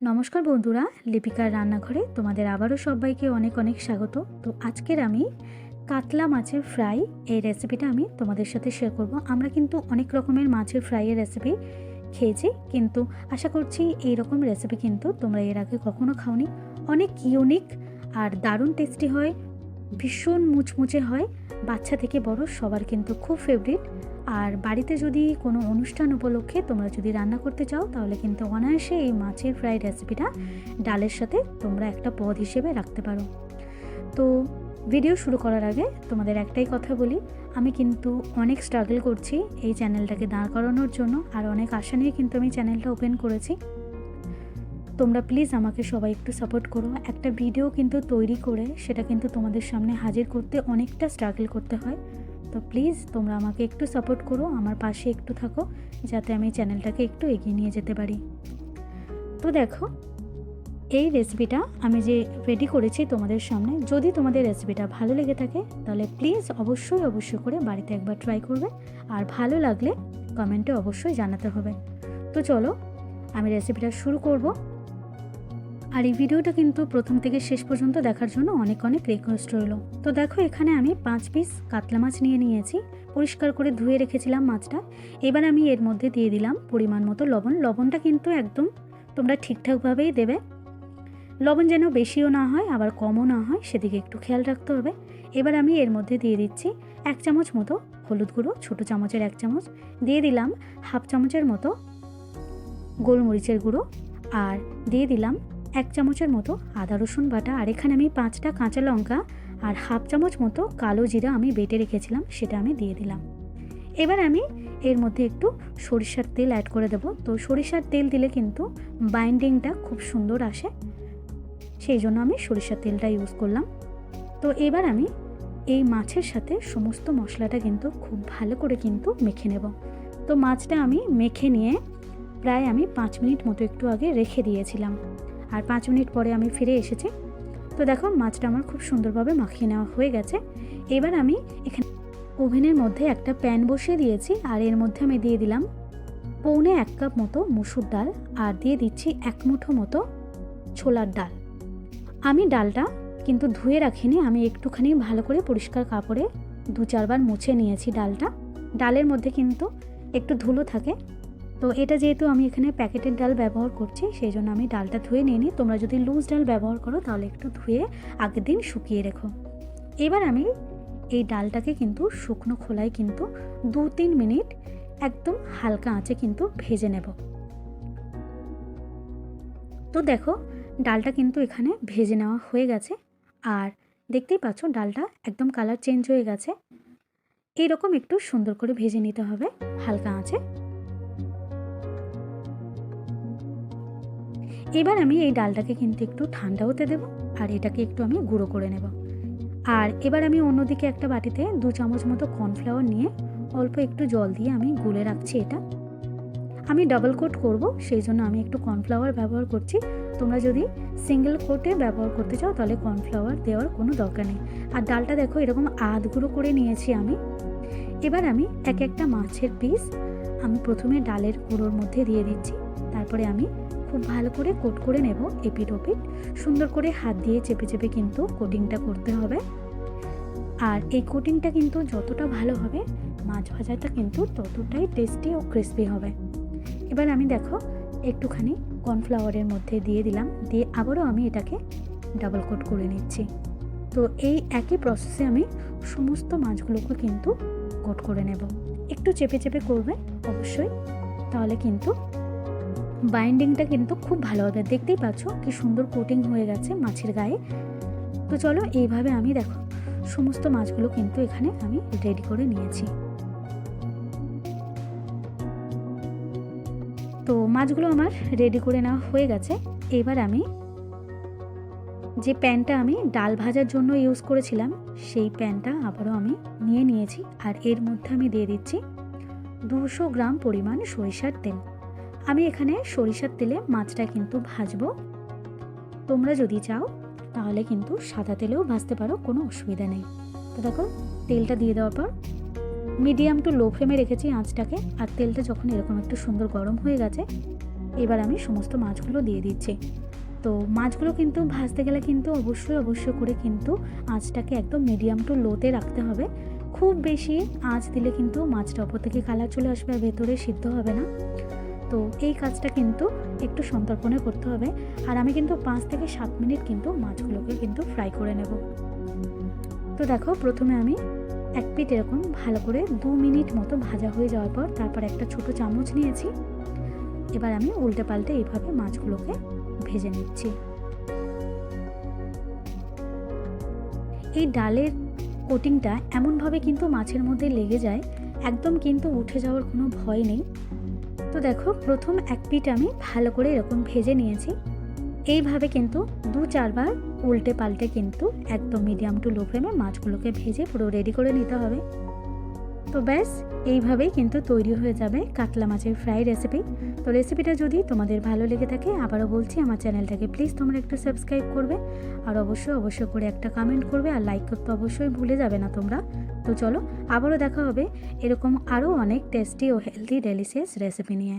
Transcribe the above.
নমস্কার বন্ধুরা, লিপিকার রান্নাঘরে তোমাদের আবারও সবাইকে অনেক অনেক স্বাগত। তো আজকের আমি কাতলা মাছের ফ্রাই, এই রেসিপিটা আমি তোমাদের সাথে শেয়ার করব। আমরা কিন্তু অনেক রকমের মাছের ফ্রাইয়ের রেসিপি খেয়েছি, কিন্তু আশা করছি এই রকম রেসিপি কিন্তু তোমরা এর আগে কখনো খাওনি। অনেক ইউনিক আর দারুণ টেস্টি হয় ভীষণ মুচমুচে হয়। বাচ্চা থেকে বড় সবার কিন্তু খুব ফেভারিট আর বাড়িতে যদি কোনো অনুষ্ঠান উপলক্ষে তোমরা যদি রান্না করতে চাও, তাহলে কিন্তু অনায়াসে এই মাছের ফ্রাই রেসিপিটা ডালের সাথে তোমরা একটা পদ হিসেবে রাখতে পারো। তো ভিডিও শুরু করার আগে তোমাদের একটাই কথা বলি, আমি কিন্তু অনেক স্ট্রাগল করছি এই চ্যানেলটাকে দাঁড় করানোর জন্য, আর অনেক আশা নিয়ে কিন্তু আমি চ্যানেলটা ওপেন করেছি। তোমরা প্লিজ আমাকে সবাই একটু সাপোর্ট করো। একটা ভিডিও কিন্তু তৈরি করে সেটা কিন্তু তোমাদের সামনে হাজির করতে অনেকটা স্ট্রাগল করতে হয়। তো প্লিজ তোমরা আমাকে একটু সাপোর্ট করো, আমার পাশে একটু থাকো, যাতে আমি চ্যানেলটাকে একটু এগিয়ে নিয়ে যেতে পারি। তো দেখো, এই রেসিপিটা আমি যে রেডি করেছি তোমাদের সামনে, যদি তোমাদের রেসিপিটা ভালো লেগে থাকে, তাহলে প্লিজ অবশ্যই অবশ্যই করে বাড়িতে একবার ট্রাই করবে। আর ভালো লাগলে কমেন্টে অবশ্যই জানাতে হবে। তো চলো, আমি রেসিপিটা শুরু করব। আর এই ভিডিওটা কিন্তু প্রথম থেকে শেষ পর্যন্ত দেখার জন্য অনেক অনেক রিকোয়েস্ট রইল। তো দেখো, এখানে আমি পাঁচ পিস কাতলা মাছ নিয়ে নিয়েছি। পরিষ্কার করে ধুয়ে রেখেছিলাম মাছটা। এবার আমি এর মধ্যে দিয়ে দিলাম পরিমাণ মতো লবণ। লবণটা কিন্তু একদম তোমরা ঠিকঠাকভাবেই দেবে। লবণ যেন বেশিও না হয়, আবার কমও না হয়, সেদিকে একটু খেয়াল রাখতে হবে। এবার আমি এর মধ্যে দিয়ে দিচ্ছি এক চামচ মতো হলুদ গুঁড়ো, ছোটো চামচের এক চামচ। দিয়ে দিলাম হাফ চামচের মতো গোলমরিচের গুঁড়ো। আর দিয়ে দিলাম এক চামচের মতো আদা, রসুন বাটা, আর এখানে আমি পাঁচটা কাঁচা লঙ্কা আর হাফ চামচ মতো কালো জিরা আমি বেটে রেখেছিলাম, সেটা আমি দিয়ে দিলাম। এবার আমি এর মধ্যে একটু সরিষার তেল অ্যাড করে দেব। তো সরিষার তেল দিলে কিন্তু বাইন্ডিংটা খুব সুন্দর আসে, সেই জন্য আমি সরিষার তেলটা ইউজ করলাম। তো এবার আমি এই মাছের সাথে সমস্ত মশলাটা কিন্তু খুব ভালো করে কিন্তু মেখে নেব। তো মাছটা আমি মেখে নিয়ে প্রায় আমি পাঁচ মিনিট মতো একটু আগে রেখে দিয়েছিলাম। আর পাঁচ মিনিট পরে আমি ফিরে এসেছি। তো দেখো, মাছটা আমার খুব সুন্দরভাবে মাখিয়ে নেওয়া হয়ে গেছে। এবার আমি এখানে ওভেনের মধ্যে একটা প্যান বসিয়ে দিয়েছি আর এর মধ্যে আমি দিয়ে দিলাম পৌনে এক কাপ মতো মুসুর ডাল আর দিয়ে দিচ্ছি এক মুঠো মতো ছোলার ডাল। আমি ডালটা কিন্তু ধুয়ে রাখিনি, আমি একটুখানি ভালো করে পরিষ্কার কাপড়ে দু চারবার মুছে নিয়েছি ডালটা। ডালের মধ্যে কিন্তু একটু ধুলো থাকে তো এটা যেহেতু আমি এখানে প্যাকেটের ডাল ব্যবহার করছি, সেই জন্য আমি ডালটা ধুয়ে নিয়ে নিই। তোমরা যদি লুজ ডাল ব্যবহার করো, তাহলে একটু ধুয়ে আগের দিন শুকিয়ে রেখো। এবার আমি এই ডালটাকে কিন্তু শুকনো খোলায় কিন্তু দু তিন মিনিট একদম হালকা আঁচে কিন্তু ভেজে নেব। তো দেখো, ডালটা কিন্তু এখানে ভেজে নেওয়া হয়ে গেছে। আর দেখতেই পাচ্ছ, ডালটা একদম কালার চেঞ্জ হয়ে গেছে। এইরকম একটু সুন্দর করে ভেজে নিতে হবে হালকা আঁচে। এবার আমি এই ডালটাকে কিন্তু একটু ঠান্ডা হতে দেব, আর এটাকে একটু আমি গুঁড়ো করে নেব। আর এবার আমি অন্যদিকে একটা বাটিতে দু চামচ মতো কর্নফ্লাওয়ার নিয়ে অল্প একটু জল দিয়ে আমি গুলে রাখছি এটা। আমি ডাবল কোট করব, সেই জন্য আমি একটু কর্নফ্লাওয়ার ব্যবহার করছি। তোমরা যদি সিঙ্গেল কোটে ব্যবহার করতে চাও, তাহলে কর্নফ্লাওয়ার দেওয়ার কোনো দরকার নেই। আর ডালটা দেখো, এরকম আধ গুঁড়ো করে নিয়েছি আমি। এবার আমি এক একটা মাছের পিস আমি প্রথমে ডালের গুঁড়োর মধ্যে দিয়ে দিচ্ছি। তারপরে আমি খুব ভালো করে কোট করে নেব এপিট ওপিট সুন্দর করে হাত দিয়ে চেপে চেপে কিন্তু কোটিংটা করতে হবে। আর এই কোটিংটা কিন্তু যতটা ভালো হবে, মাছ ভাজাটা কিন্তু ততটাই টেস্টি ও ক্রিস্পি হবে। এবার আমি দেখো, একটুখানি কর্নফ্লাওয়ারের মধ্যে দিয়ে দিলাম, দিয়ে আবারও আমি এটাকে ডাবল কোট করে নিচ্ছি। তো এই একই প্রসেসে আমি সমস্ত মাছগুলোকে কিন্তু কোট করে নেব। একটু চেপে চেপে করবে, অবশ্যই। তাহলে কিন্তু বাইন্ডিংটা কিন্তু খুব ভালো হবে। দেখতেই পাচ্ছ কি সুন্দর কোটিং হয়ে গেছে মাছের গায়ে। তো চলো এইভাবে আমি দেখো, সমস্ত মাছগুলো কিন্তু এখানে আমি রেডি করে নিয়েছি। তো মাছগুলো আমার রেডি করে নেওয়া হয়ে গেছে। এবার আমি যে প্যানটা আমি ডাল ভাজার জন্য ইউজ করেছিলাম, সেই প্যানটা আবারও আমি নিয়ে নিয়েছি। আর এর মধ্যে আমি দিয়ে দিচ্ছি দুশো গ্রাম পরিমাণ সরিষার তেল। আমি এখানে সরিষার তেলে মাছটা কিন্তু ভাজবো। তোমরা যদি চাও, তাহলে কিন্তু সাদা তেলেও ভাজতে পারো, কোনো অসুবিধা নেই। তো দেখো, তেলটা দিয়ে দেওয়ার পর মিডিয়াম টু লো ফ্লেমে রেখেছি আঁচটাকে, আর তেলটা যখন এরকম একটু সুন্দর গরম হয়ে গেছে, এবার আমি সমস্ত মাছগুলো দিয়ে দিচ্ছি। তো মাছগুলো কিন্তু ভাজতে গেলে কিন্তু অবশ্যই অবশ্যই করে কিন্তু আঁচটাকে একদম মিডিয়াম টু লোতে রাখতে হবে। খুব বেশি আঁচ দিলে কিন্তু মাছটা ওপর থেকে কালার চলে আসবে আর ভেতরে সিদ্ধ হবে না। তো এই কাজটা কিন্তু একটু সন্তর্পণে করতে হবে। আর আমি কিন্তু পাঁচ থেকে সাত মিনিট কিন্তু মাছগুলোকে কিন্তু ফ্রাই করে নেব। তো দেখো, প্রথমে আমি এক পিঠ এরকম ভালো করে দু মিনিট মতো ভাজা হয়ে যাওয়ার পর তারপর একটা ছোট চামচ নিয়েছি। এবার আমি উল্টে পাল্টে এইভাবে মাছগুলোকে ভেজে নিচ্ছি। এই ডালের কোটিংটা এমনভাবে কিন্তু মাছের মধ্যে লেগে যায়, একদম কিন্তু উঠে যাওয়ার কোনো ভয় নেই। তো দেখো, প্রথম এক পিঠ আমি ভালো করে এরকম ভেজে নিয়েছি। এইভাবে কিন্তু দু চারবার উল্টে পাল্টে কিন্তু একদম মিডিয়াম টু লো ফ্লেমে মাছগুলোকে ভেজে পুরো রেডি করে নিতে হবে। তো ব্যাস, এইভাবেই কিন্তু তৈরি হয়ে যাবে কাতলা মাছের ফ্রাই রেসিপি তো রেসিপিটা যদি তোমাদের ভালো লেগে থাকে, আবারও বলছি আমার চ্যানেলটাকে প্লিজ তোমরা একটু সাবস্ক্রাইব করবে। আর অবশ্যই অবশ্যই করে একটা কমেন্ট করবে আর লাইক করতে অবশ্যই ভুলে যাবে না তোমরা। তো চলো, আবারও দেখা হবে এরকম আরও অনেক টেস্টি ও হেলদি ডেলিশিয়াস রেসিপি নিয়ে।